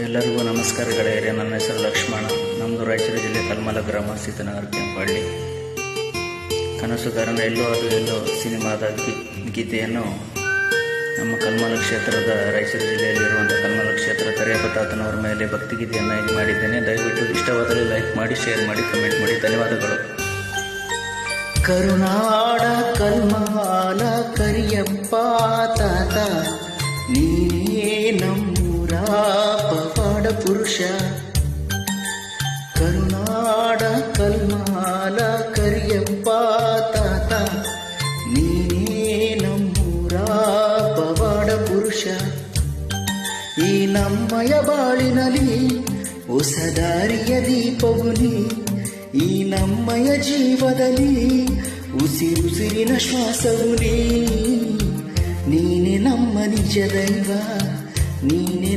ಎಲ್ಲರಿಗೂ ನಮಸ್ಕಾರ ಗೆಳೆಯರೇ. ನನ್ನ ಹೆಸರು ಲಕ್ಷ್ಮಣ. ನಮ್ಮದು ರಾಯಚೂರು ಜಿಲ್ಲೆ ಕಲ್ಮಲ ಗ್ರಾಮ ಸೀತನಗರ ಕೆಂಪಳ್ಳಿ. ಕನಸುಗಾರನ ಎಲ್ಲೋ ಅದು ಎಲ್ಲೋ ಸಿನಿಮಾದ ಗೀತೆಯನ್ನು ನಮ್ಮ ಕಲ್ಮಲ ಕ್ಷೇತ್ರದ ರಾಯಚೂರು ಜಿಲ್ಲೆಯಲ್ಲಿರುವಂಥ ಕಲ್ಮಲ ಕ್ಷೇತ್ರ ಕರಿಯಪ್ಪ ತಾತನವರ ಮೇಲೆ ಭಕ್ತಿಗೀತೆಯನ್ನು ಇದು ಮಾಡಿದ್ದೇನೆ. ದಯವಿಟ್ಟು ಇಷ್ಟವಾದಲ್ಲಿ ಲೈಕ್ ಮಾಡಿ, ಶೇರ್ ಮಾಡಿ, ಕಮೆಂಟ್ ಮಾಡಿ. ಧನ್ಯವಾದಗಳು. ಕರುನಾಡ ಕಲ್ಮಾಲ ಕರಿಯಪ್ಪ ತಾತ ನೀನೇ ನಮ್ಮೂರ ಪವಾಡ ಪುರುಷ ಕರುನಾಡ ಕಲ್ಮಾಲ ಕರಿಯಪ್ಪ ತಾತ ನೀನೇ ನಮ್ಮೂರ ಪವಾಡ ಪುರುಷ ಈ ನಮ್ಮಯ ಬಾಳಿನಲ್ಲಿ ಹೊಸ ದಾರಿಯ ದೀಪವು ನೀ ಈ ನಮ್ಮಯ ಜೀವದಲ್ಲಿ ಉಸಿರುಸಿರಿನ ಶ್ವಾಸವು ನೀ ನೀನೆ ನಮ್ಮ ನಿಜ ದೈವ ನೀನೆ